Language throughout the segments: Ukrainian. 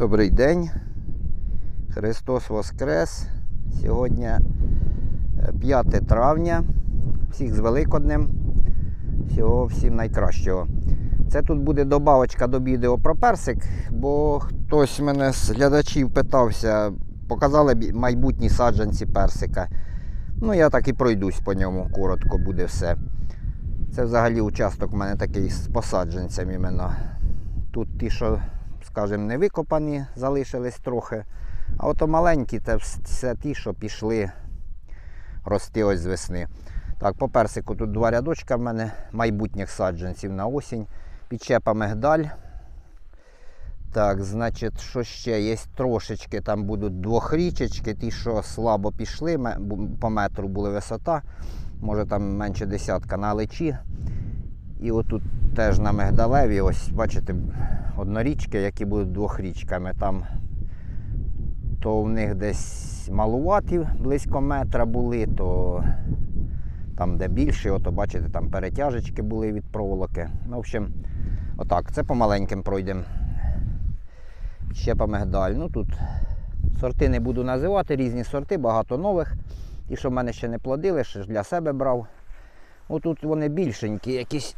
Добрий день. Христос Воскрес. Сьогодні е, 5 травня. Всіх з Великоднем. Всього всім найкращого. Це тут буде добавочка до відео про персик, бо хтось мене з глядачів питався, показали майбутні саджанці персика. Ну, я так і пройдусь по ньому, коротко буде все. Це взагалі участок у мене такий з посадженцем іменно. Тут ті, що, скажімо, не викопані, залишились трохи. А ото маленькі, це все ті, що пішли рости ось з весни. Так, по персику тут два рядочка в мене майбутніх саджанців на осінь. Підчепа мигдаль. Так, значить, що ще? Є трошечки, там будуть двохрічечки, ті, що слабо пішли, по метру були висота, може там менше десятка на личі. І отут теж на мигдалеві, ось бачите, однорічки, які будуть двохрічками. Там то в них десь малуваті, близько метра були, то там, де більше, ото бачите, там перетяжечки були від проволоки. Ну, в общем, отак, це по маленьким пройдемо. Ще по мигдаль. Ну тут сорти не буду називати, різні сорти, багато нових. Ті, що в мене ще не плодили, ще ж для себе брав. Отут вони більшенькі якісь.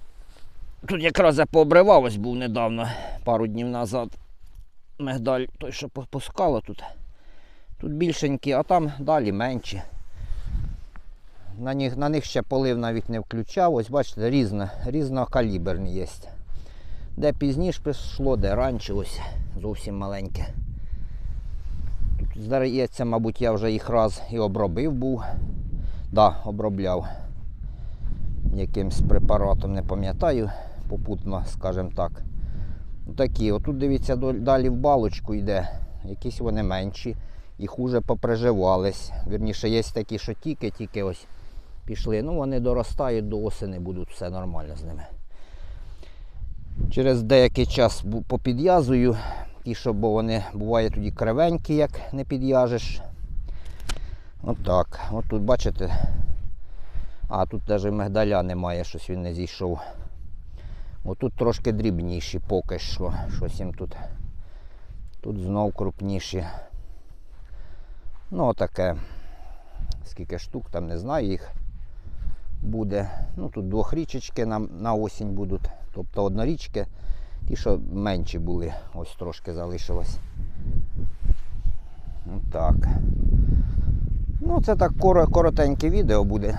Тут якраз я пообривав, ось був недавно, пару днів назад. Мигдаль той, що попускало тут. Тут більшенькі, а там далі менші. На них, на них ще полив навіть не включав. Ось бачите, різно, різнокаліберні є. Де пізніше пішло, де раніше, ось зовсім маленьке. Тут здається, мабуть, я вже їх раз і обробив був. Да, обробляв якимсь препаратом, не пам'ятаю, попутно, скажімо так. Такі, отут дивіться, далі в балочку йде. Якісь вони менші і хуже поприживались. Вірніше, є такі, що тільки-тільки ось пішли. Ну, вони доростають до осени, будуть все нормально з ними. Через деякий час попідв'язую, ті, що бо вони бувають тоді кривенькі, як не підв'яжеш. Отак. От тут бачите. А тут навіть мигдаля немає, щось він не зійшов. Отут трошки дрібніші поки що. Щось їм тут. Тут знов крупніші. Ну, отаке. Скільки штук, там не знаю їх буде. Ну, тут двохрічечки на, на осінь будуть. Тобто однорічки. Ті, що менші були, ось трошки залишилось. Так. Ну, це так коротеньке відео буде.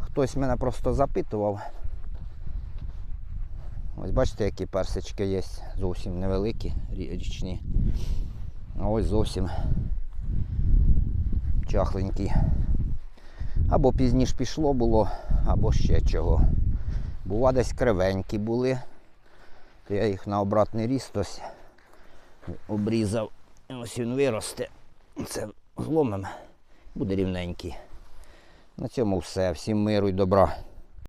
Хтось мене просто запитував. Ось бачите, які персички є. Зовсім невеликі, річні. А ось зовсім чахленькі. Або пізніше пішло було, або ще чого. Бува десь кривенькі були. То я їх на обратний ріст ось обрізав. Ось він виросте. Це зломим. Буде рівненький. На цьому все. Всім миру і добра.